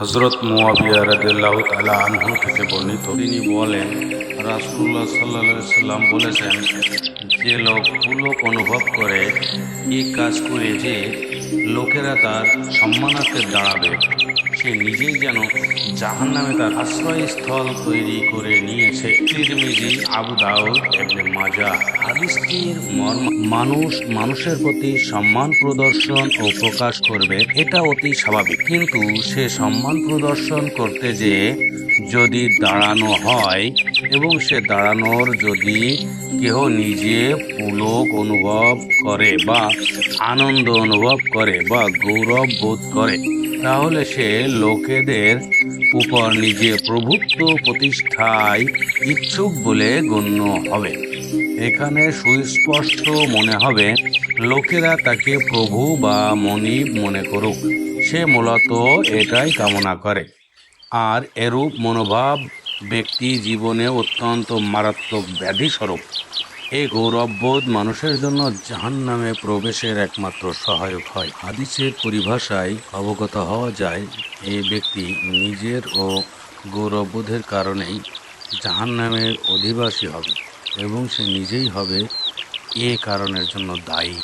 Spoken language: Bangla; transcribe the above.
হজরত মুয়াবিয়া রাদিয়াল্লাহু তাআলা আনহু থেকে বর্ণিত। তিনি বলেন, রাসূলুল্লাহ সাল্লাল্লাহু আলাইহি সাল্লাম বলেছেন, যে লোক পুলক অনুভব করে, এই কাজ করে যে লোকেরা তার সম্মানার্থে দাঁড়াবে, সে নিজেই যেন জাহান নামে তার আশ্রয়স্থল তৈরি করে নিয়েছে। তিরমিজি, আবু দাউদ এবনে মাজা মানুষ, মানুষের প্রতি সম্মান প্রদর্শন ও প্রকাশ করবে, এটা অতি স্বাভাবিক। কিন্তু সে সম্মান প্রদর্শন করতে যে যদি দাঁড়ানো হয়, এবং সে দাঁড়ানোর যদি কেহ নিজে পুলক অনুভব করে বা আনন্দ অনুভব করে বা গৌরব বোধ করে তাহলে সে লোকেদের উপর নিজে প্রভুত্ব প্রতিষ্ঠায় ইচ্ছুক বলে গণ্য হবে। এখানে সুস্পষ্ট মনে হবে, লোকেরা তাকে প্রভু বা মনিব মনে করুক। সে মূলত এটাই কামনা করে। আর এরূপ মনোভাব ব্যক্তি জীবনে অত্যন্ত মারাত্মক ব্যাধি স্বরূপ এই গৌরববোধ, মানুষের জন্য জাহান নামে প্রবেশের একমাত্র সহায়ক হয়। হাদিসের পরিভাষায় অবগত হওয়া যায় এই ব্যক্তি নিজের ও গৌরববোধের কারণেই জাহান নামের অধিবাসী হবে এবং সে নিজেই হবে এ কারণের জন্য দায়ী।